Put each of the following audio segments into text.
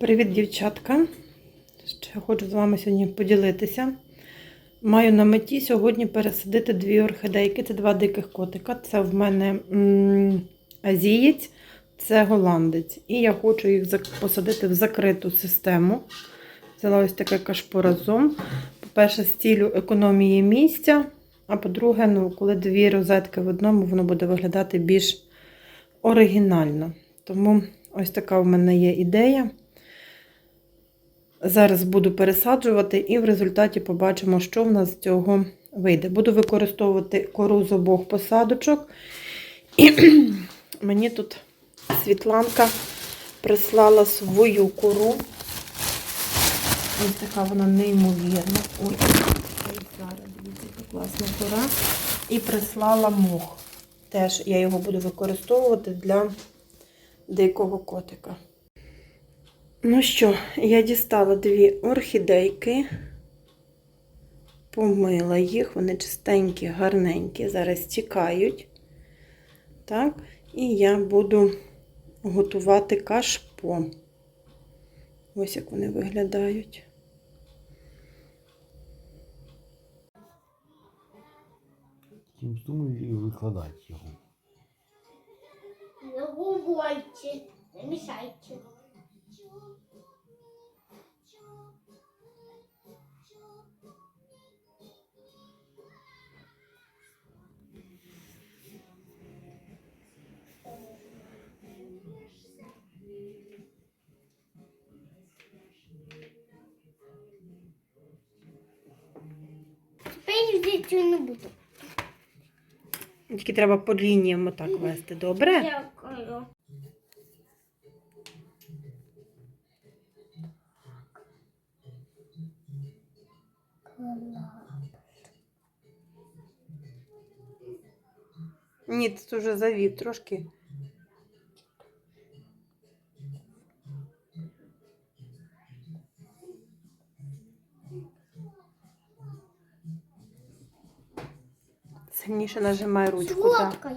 Привіт, дівчатка! Ще хочу з вами сьогодні поділитися. Маю на меті сьогодні пересадити дві орхідейки. Це два диких котика. Це в мене азієць, це голландець. І я хочу їх посадити в закриту систему. Взяла ось таке кашпо разом. По-перше, з цілю економії місця. А по-друге, ну, коли дві розетки в одному, воно буде виглядати більш оригінально. Тому ось така в мене є ідея. Зараз буду пересаджувати, і в результаті побачимо, що в нас з цього вийде. Буду використовувати кору з обох посадочок. І мені тут Світланка прислала свою кору. Ось така вона неймовірна. Ой, зараз дивіться, яка класна кора. І прислала мох. Теж я його буду використовувати для дикого котика. Ну що, я дістала дві орхідейки, помила їх, вони чистенькі, гарненькі, зараз тікають. Так, і я буду готувати кашпо. Ось як вони виглядають. Тим сумою і викладати його. Не говорите, не мешайте. Тільки треба по лініям отак вести, добре? Ні, це вже завів трошки. Сильніше нажимай ручку. Так.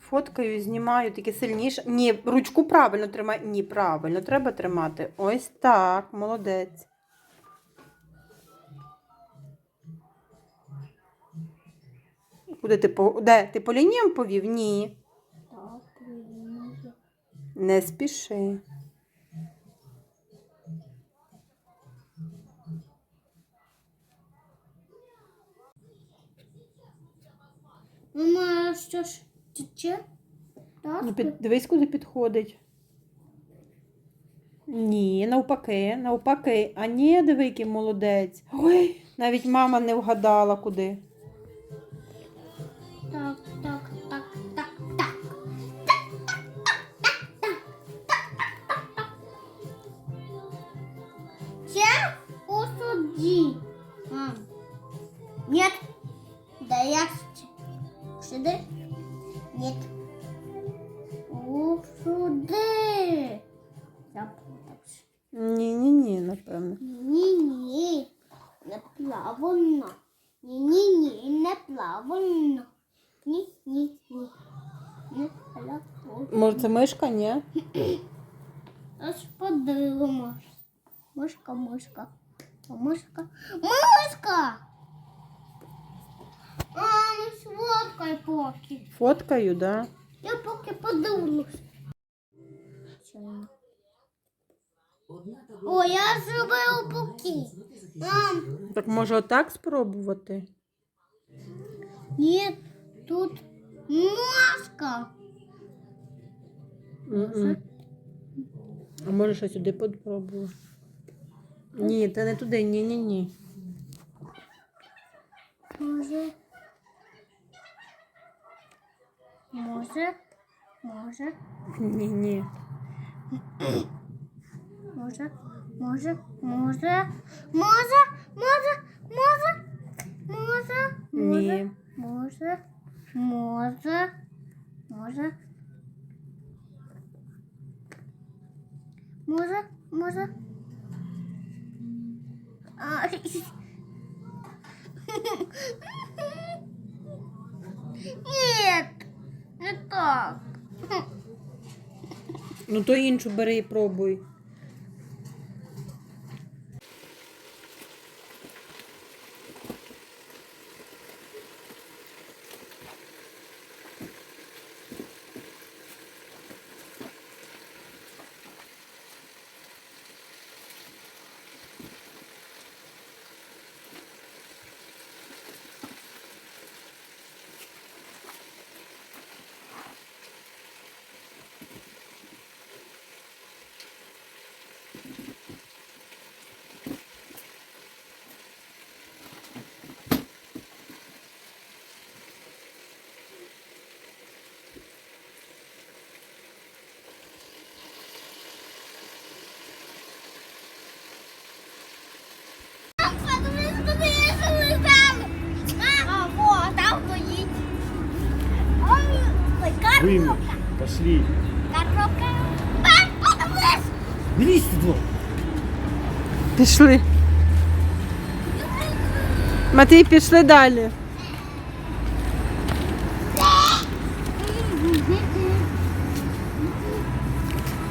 Фоткаю, знімаю, тільки сильніше. Ні, ручку правильно тримай. Ні, правильно, треба тримати. Ось так, молодець. Куди ти по. Де? Ти по лініям повів? Ні. Не спіши. Мама, що ж, тече? Так? Ну, під, дивись, куди підходить. Ні, навпаки, навпаки. А ні, диви, який молодець. Ой, навіть мама не вгадала куди. Ні-ні-ні, напевно. Ні-ні. Неправильно. Ні-ні-ні, неправильно. Ні-ні-ні. Неправильно. Може, це мишка, ні? Ось подивимось. Мишка, мишка. А мишка. Мишка! А, ну сфоткай поки. Фоткаю, да? Я поки подивлюсь. О, я зробив поки. Мам, Так може отак спробувати? ні, тут маска. М-м. А може ще сюди попробую? Ні, це не туди, ні-ні-ні. Може. Може. Може. Ні-ні. Може. Може. Може. Може. Може. Може. Може. Ні. Може. Може. Може. Може. Може. А, Нет, не так. Ну то іншу бери і пробуй. Пошли. коробка. Бам, подумаешь. Не лезь туда. Пішли. Матвій, пішли далі.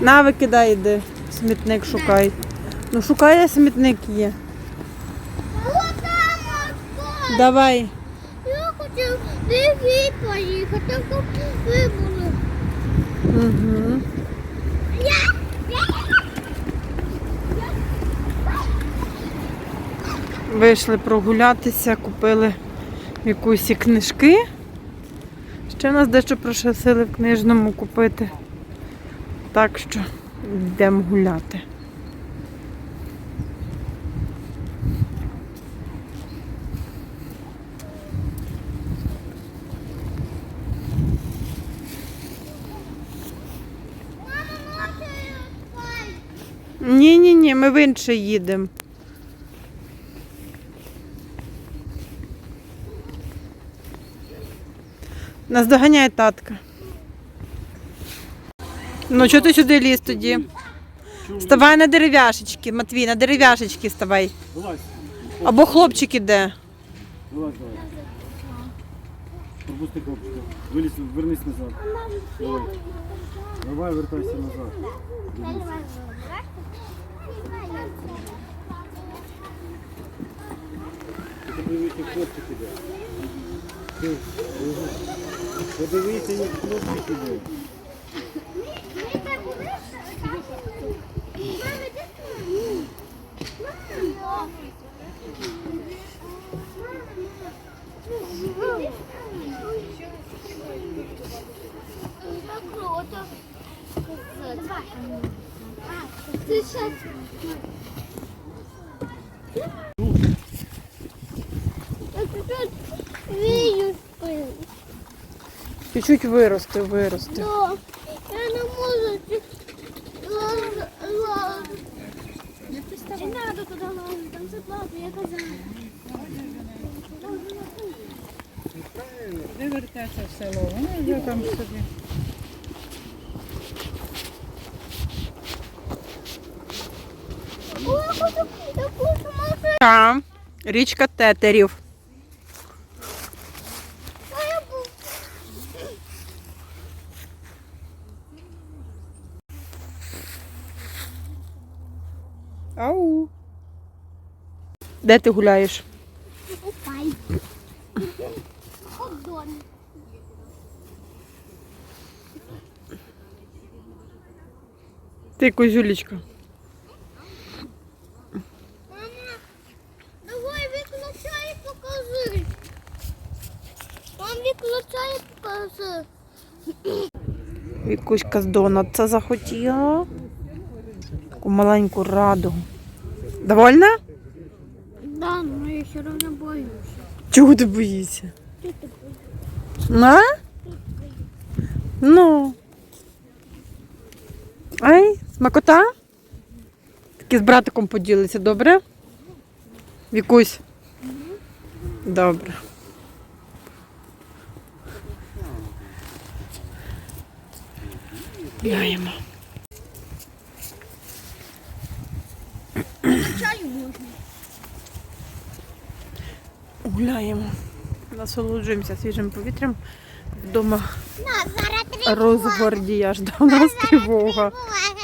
На, викидай, іди. Смітник шукай. Ну шукай, де смітник є. Там. Давай. Я хотів диві поїхати, щоб ви були. Вийшли прогулятися, купили якусь книжки. Ще нас дещо прошасили в книжному купити. Так що йдемо гуляти. Мама, може спать? Ні, ні, ні, ми в інше їдемо. Нас доганяє татка. Ну, чого ти сюди ліз тоді? Ставай на дерев'яшечки, Матвій, на дерев'яшечки ставай. Вылазь. Або хлопчик іде. Вылазь давай. Пропусти копчика. Вылез, вернись назад. Давай. Давай, вертайся назад. Подивися, як хлопчик іде. Подивися, як хлопчик іде. Чуть-чуть вирости, вирости. Да, я не можу. Не надо туди лазити, там це платно, я казала. Де вертатися в село? Вони вже там собі. Ой, я хочу, я хочу машину. Там річка тетерів. Ау. Де ти гуляєш? Ти козюлечка. Мама, давай виключай і покажи. Мам, виключай і покажи. Вікуська з донатса захотіла. Таку маленьку радугу. Довольна? Да, но я все равно боюсь. Чого ти боїшся? На? Ну. Ай, смакота? Такі з братиком поділиться, добре? Вікусь. Добре. Гуляємо. Чаю можна. Гуляємо. Насолоджуємося свіжим повітрям. Вдома розгвардія жде нас тривога.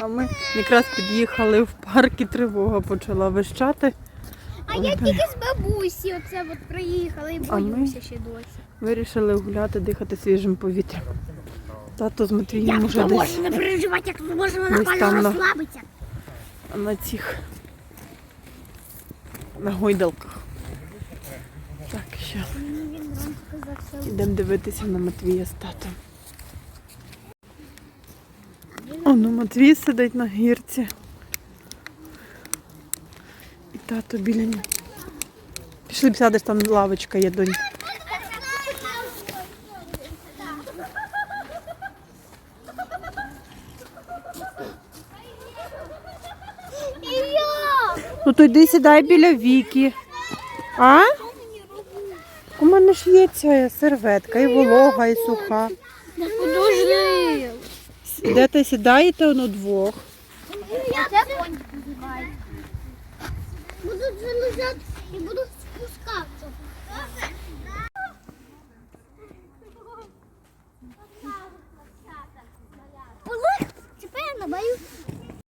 А ми якраз під'їхали в парк і тривога почала вищати. А я тільки з бабусі оце от приїхала і боюся ще досі. Вирішили гуляти, дихати свіжим повітрям. Тато з Матвієм уже десь можна не переживати, як можна Десь там нормально на- розслабитися. на цих на гойдалках. Так, що йдемо дивитися на Матвія з татом. О, ну Матвій сидить на гірці. І тато біля нього. Пішли б сядеш, там лавочка є донь. Тут йди сідай біля віки. А? У мене ж є ця серветка, і волога, і суха. Подожди. Де ти сідаєте воно двох? Будуть залежати і будуть спускатися. Тепер я набаю.